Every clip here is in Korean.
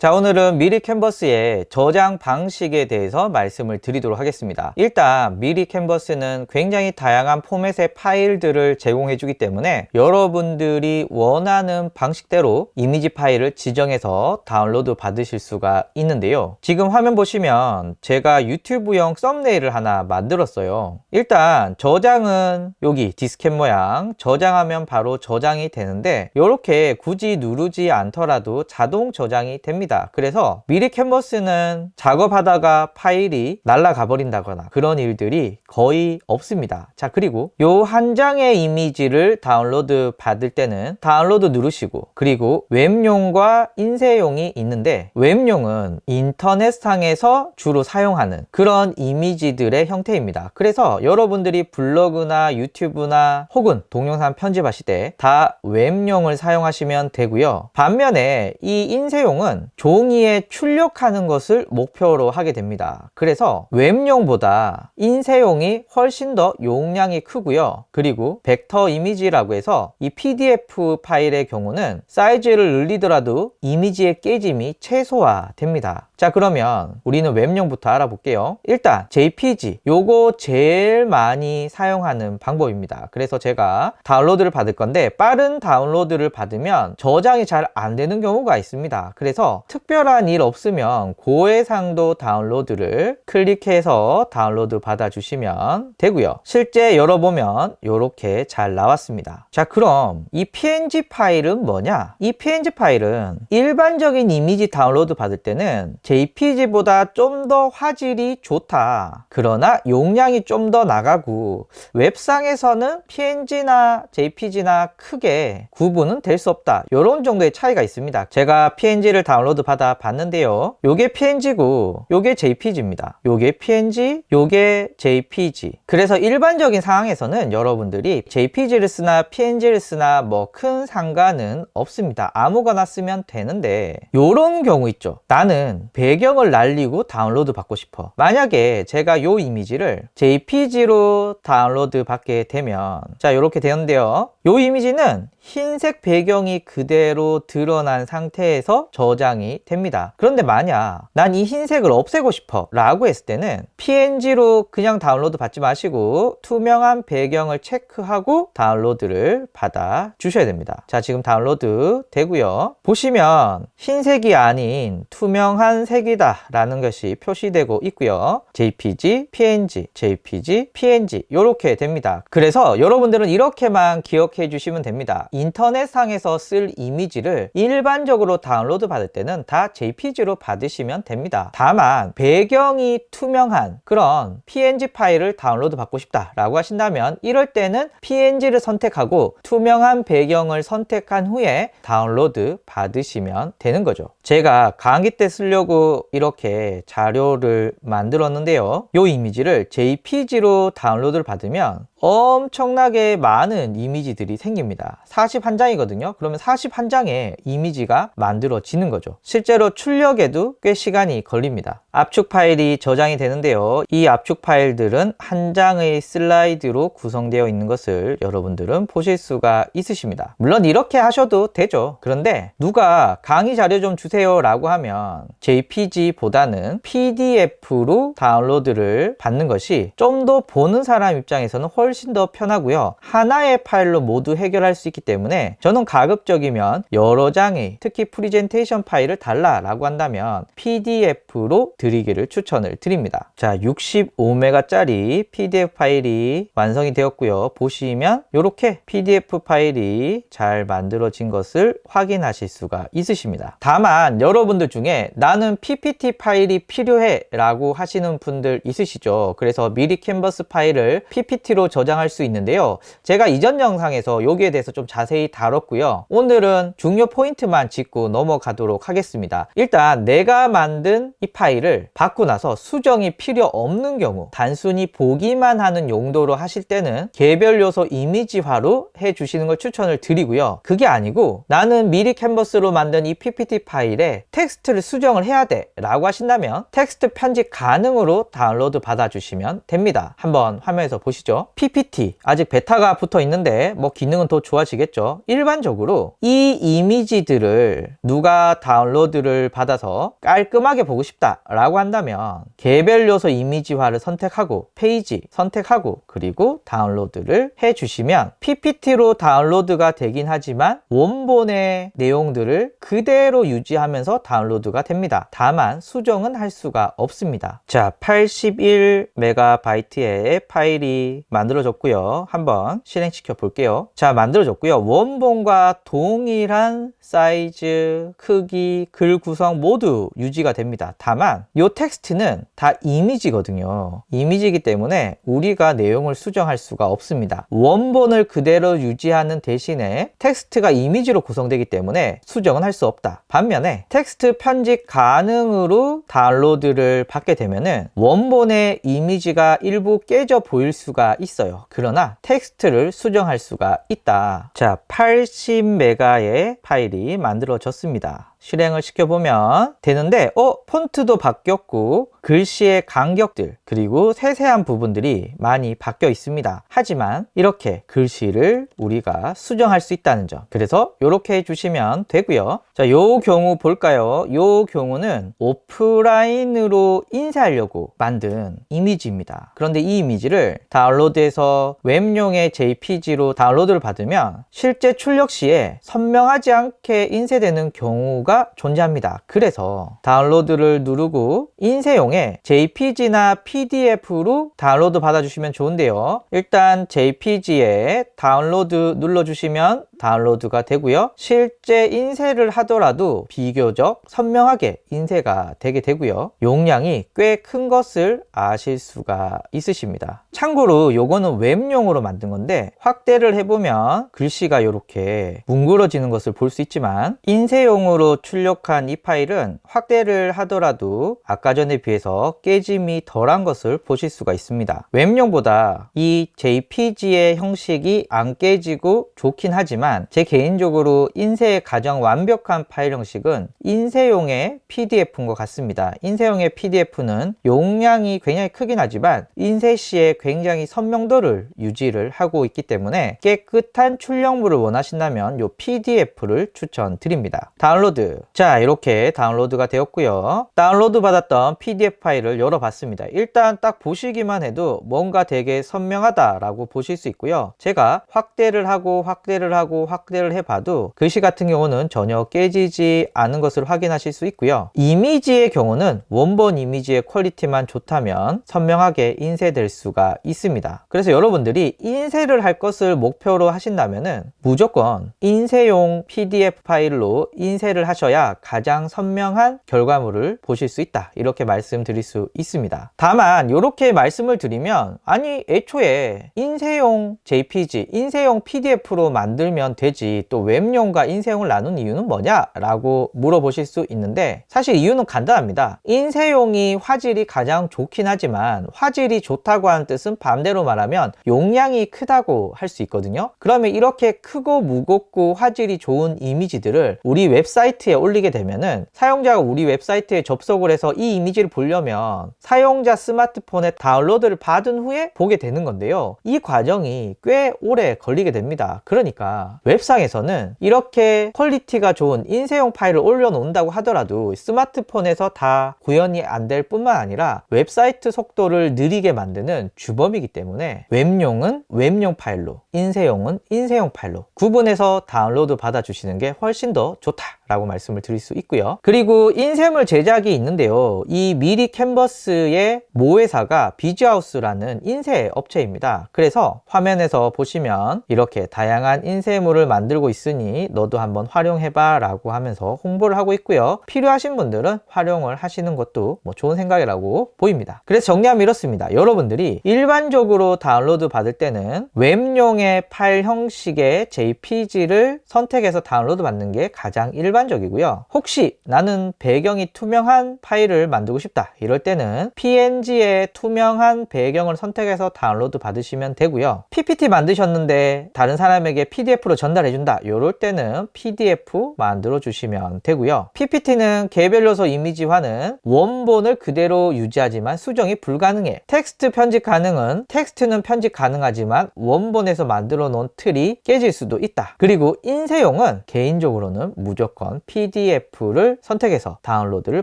자, 오늘은 미리 캔버스의 저장 방식에 대해서 말씀을 드리도록 하겠습니다. 일단 미리 캔버스는 굉장히 다양한 포맷의 파일들을 제공해 주기 때문에 여러분들이 원하는 방식대로 이미지 파일을 지정해서 다운로드 받으실 수가 있는데요. 지금 화면 보시면 제가 유튜브용 썸네일을 하나 만들었어요. 일단 저장은 여기 디스켓 모양 저장하면 바로 저장이 되는데 이렇게 굳이 누르지 않더라도 자동 저장이 됩니다. 그래서 미리 캔버스는 작업하다가 파일이 날아가 버린다거나 그런 일들이 거의 없습니다. 자, 그리고 요 한 장의 이미지를 다운로드 받을 때는 다운로드 누르시고 그리고 웹용과 인쇄용이 있는데 웹용은 인터넷상에서 주로 사용하는 그런 이미지들의 형태입니다. 그래서 여러분들이 블로그나 유튜브나 혹은 동영상 편집하실 때 다 웹용을 사용하시면 되고요. 반면에 이 인쇄용은 종이에 출력하는 것을 목표로 하게 됩니다. 그래서 웹용보다 인쇄용이 훨씬 더 용량이 크고요. 그리고 벡터 이미지라고 해서 이 PDF 파일의 경우는 사이즈를 늘리더라도 이미지의 깨짐이 최소화됩니다. 자 그러면 우리는 웹용부터 알아볼게요. 일단 JPG 요거 제일 많이 사용하는 방법입니다. 그래서 제가 다운로드를 받을 건데 빠른 다운로드를 받으면 저장이 잘 안 되는 경우가 있습니다. 그래서 특별한 일 없으면 고해상도 다운로드를 클릭해서 다운로드 받아주시면 되고요. 실제 열어보면 이렇게 잘 나왔습니다. 자 그럼 이 PNG 파일은 뭐냐? 이 PNG 파일은 일반적인 이미지 다운로드 받을 때는 JPG보다 좀 더 화질이 좋다. 그러나 용량이 좀 더 나가고 웹상에서는 PNG나 JPG나 크게 구분은 될 수 없다. 이런 정도의 차이가 있습니다. 제가 PNG를 다운로드 받아 봤는데요. 요게 PNG고 요게 JPG입니다. 요게 PNG, 요게 JPG. 그래서 일반적인 상황에서는 여러분들이 JPG를 쓰나 PNG를 쓰나 뭐 큰 상관은 없습니다. 아무거나 쓰면 되는데 요런 경우 있죠. 나는 배경을 날리고 다운로드 받고 싶어. 만약에 제가 요 이미지를 JPG로 다운로드 받게 되면 자 이렇게 되는데요. 요 이미지는 흰색 배경이 그대로 드러난 상태에서 저장이 됩니다. 그런데 만약 난 이 흰색을 없애고 싶어 라고 했을 때는 PNG로 그냥 다운로드 받지 마시고 투명한 배경을 체크하고 다운로드를 받아 주셔야 됩니다. 자 지금 다운로드 되고요. 보시면 흰색이 아닌 투명한 색이다 라는 것이 표시되고 있고요. JPG, PNG, JPG, PNG 이렇게 됩니다. 그래서 여러분들은 이렇게만 기억해 주시면 됩니다. 인터넷상에서 쓸 이미지를 일반적으로 다운로드 받을 때는 다 JPG로 받으시면 됩니다. 다만 배경이 투명한 그런 PNG 파일을 다운로드 받고 싶다 라고 하신다면 이럴 때는 PNG를 선택하고 투명한 배경을 선택한 후에 다운로드 받으시면 되는 거죠. 제가 강의 때 쓰려고 이렇게 자료를 만들었는데요. 이 이미지를 JPG로 다운로드를 받으면 엄청나게 많은 이미지들이 생깁니다. 41장이거든요. 그러면 41장의 이미지가 만들어지는 거죠. 실제로 출력에도 꽤 시간이 걸립니다. 압축 파일이 저장이 되는데요. 이 압축 파일들은 한 장의 슬라이드로 구성되어 있는 것을 여러분들은 보실 수가 있으십니다. 물론 이렇게 하셔도 되죠. 그런데 누가 강의 자료 좀 주세요 라고 하면 JPG보다는 PDF로 다운로드를 받는 것이 좀 더 보는 사람 입장에서는 훨씬 더 편하고요. 하나의 파일로 모두 해결할 수 있기 때문에 저는 가급적이면 여러 장의 특히 프리젠테이션 파일을 달라라고 한다면 PDF로 드리기를 추천을 드립니다. 자, 65메가짜리 PDF 파일이 완성이 되었고요. 보시면 이렇게 PDF 파일이 잘 만들어진 것을 확인하실 수가 있으십니다. 다만 여러분들 중에 나는 PPT 파일이 필요해 라고 하시는 분들 있으시죠. 그래서 미리 캔버스 파일을 PPT로 저장할 수 있는데요. 제가 이전 영상에서 여기에 대해서 좀 자세히 다뤘고요. 오늘은 중요 포인트만 짚고 넘어가도록 하겠습니다. 일단 내가 만든 이 파일을 받고 나서 수정이 필요 없는 경우 단순히 보기만 하는 용도로 하실 때는 개별 요소 이미지화로 해 주시는 걸 추천을 드리고요. 그게 아니고 나는 미리 캔버스로 만든 이 PPT 파일에 텍스트를 수정을 해야 돼 라고 하신다면 텍스트 편집 가능으로 다운로드 받아주시면 됩니다. 한번 화면에서 보시죠. PPT 아직 베타가 붙어 있는데 뭐 기능은 더 좋아지겠죠. 일반적으로 이 이미지들을 누가 다운로드를 받아서 깔끔하게 보고 싶다라고 한다면 개별 요소 이미지화를 선택하고 페이지 선택하고 그리고 다운로드를 해 주시면 PPT로 다운로드가 되긴 하지만 원본의 내용들을 그대로 유지하면서 다운로드가 됩니다. 다만 수정은 할 수가 없습니다. 자, 81MB의 파일이 만들어졌고요. 한번 실행시켜 볼게요. 자, 만들어졌고요. 원본과 동일한 사이즈, 크기, 글 구성 모두 유지가 됩니다. 다만 이 텍스트는 다 이미지거든요. 이미지이기 때문에 우리가 내용을 수정할 수가 없습니다. 원본을 그대로 유지하는 대신에 텍스트가 이미지로 구성되기 때문에 수정은 할 수 없다. 반면에 텍스트 편집 가능으로 다운로드를 받게 되면은 원본의 이미지가 일부 깨져 보일 수가 있어요. 그러나 텍스트를 수정할 수가 있다. 자, 80메가의 파일이 만들어졌습니다. 실행을 시켜보면 되는데 어 폰트도 바뀌었고 글씨의 간격들 그리고 세세한 부분들이 많이 바뀌어 있습니다. 하지만 이렇게 글씨를 우리가 수정할 수 있다는 점. 그래서 이렇게 해주시면 되고요. 자요 경우 볼까요? 요 경우는 오프라인으로 인쇄하려고 만든 이미지입니다. 그런데 이 이미지를 다운로드해서 웹용의 JPG로 다운로드를 받으면 실제 출력 시에 선명하지 않게 인쇄되는 경우가 존재합니다. 그래서 다운로드를 누르고 인쇄용의 JPG나 PDF로 다운로드 받아주시면 좋은데요. 일단 JPG에 다운로드 눌러주시면 다운로드가 되고요. 실제 인쇄를 하더라도 비교적 선명하게 인쇄가 되게 되고요. 용량이 꽤 큰 것을 아실 수가 있으십니다. 참고로 요거는 웹용으로 만든 건데 확대를 해보면 글씨가 이렇게 뭉그러지는 것을 볼 수 있지만 인쇄용으로 출력한 이 파일은 확대를 하더라도 아까 전에 비해서 깨짐이 덜한 것을 보실 수가 있습니다. 웹용보다 이 JPG의 형식이 안 깨지고 좋긴 하지만 제 개인적으로 인쇄의 가장 완벽한 파일 형식은 인쇄용의 PDF인 것 같습니다. 인쇄용의 PDF는 용량이 굉장히 크긴 하지만 인쇄 시에 굉장히 선명도를 유지를 하고 있기 때문에 깨끗한 출력물을 원하신다면 이 PDF를 추천드립니다. 다운로드. 자, 이렇게 다운로드가 되었고요. 다운로드 받았던 PDF 파일을 열어봤습니다. 일단 딱 보시기만 해도 뭔가 되게 선명하다라고 보실 수 있고요. 제가 확대를 하고 확대를 하고 확대를 해봐도 글씨 같은 경우는 전혀 깨지지 않은 것을 확인하실 수 있고요. 이미지의 경우는 원본 이미지의 퀄리티만 좋다면 선명하게 인쇄될 수가 있습니다. 그래서 여러분들이 인쇄를 할 것을 목표로 하신다면은 무조건 인쇄용 PDF 파일로 인쇄를 하셔야 가장 선명한 결과물을 보실 수 있다. 이렇게 말씀드릴 수 있습니다. 다만 이렇게 말씀을 드리면 아니 애초에 인쇄용 JPG, 인쇄용 PDF로 만들면 되지 또 웹용과 인쇄용을 나눈 이유는 뭐냐? 라고 물어보실 수 있는데 사실 이유는 간단합니다. 인쇄용이 화질이 가장 좋긴 하지만 화질이 좋다고 하는 뜻은 반대로 말하면 용량이 크다고 할 수 있거든요. 그러면 이렇게 크고 무겁고 화질이 좋은 이미지들을 우리 웹사이트에 올리게 되면은 사용자가 우리 웹사이트에 접속을 해서 이 이미지를 보려면 사용자 스마트폰에 다운로드를 받은 후에 보게 되는 건데요. 이 과정이 꽤 오래 걸리게 됩니다. 그러니까 웹상에서는 이렇게 퀄리티가 좋은 인쇄용 파일을 올려놓는다고 하더라도 스마트폰에서 다 구현이 안 될 뿐만 아니라 웹사이트 속도를 느리게 만드는 주범이기 때문에 웹용은 웹용 파일로 인쇄용은 인쇄용 파일로 구분해서 다운로드 받아주시는 게 훨씬 더 좋다 라고 말씀을 드릴 수 있고요. 그리고 인쇄물 제작이 있는데요. 이 미리 캔버스의 모회사가 비즈하우스라는 인쇄 업체입니다. 그래서 화면에서 보시면 이렇게 다양한 인쇄물을 만들고 있으니 너도 한번 활용해봐 라고 하면서 홍보를 하고 있고요. 필요하신 분들은 활용을 하시는 것도 뭐 좋은 생각이라고 보입니다. 그래서 정리하면 이렇습니다. 여러분들이 일반적으로 다운로드 받을 때는 웹용의 파일 형식의 JPG를 선택해서 다운로드 받는 게 가장 일반 일반적이고요. 혹시 나는 배경이 투명한 파일을 만들고 싶다. 이럴 때는 PNG의 투명한 배경을 선택해서 다운로드 받으시면 되고요. PPT 만드셨는데 다른 사람에게 PDF로 전달해 준다. 이럴 때는 PDF 만들어 주시면 되고요. PPT는 개별 요소 이미지화는 원본을 그대로 유지하지만 수정이 불가능해. 텍스트 편집 가능은 텍스트는 편집 가능하지만 원본에서 만들어 놓은 틀이 깨질 수도 있다. 그리고 인쇄용은 개인적으로는 무조건 PDF를 선택해서 다운로드를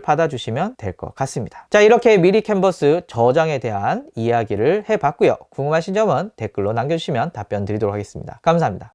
받아주시면 될 것 같습니다. 자, 이렇게 미리 캔버스 저장에 대한 이야기를 해봤고요. 궁금하신 점은 댓글로 남겨주시면 답변 드리도록 하겠습니다. 감사합니다.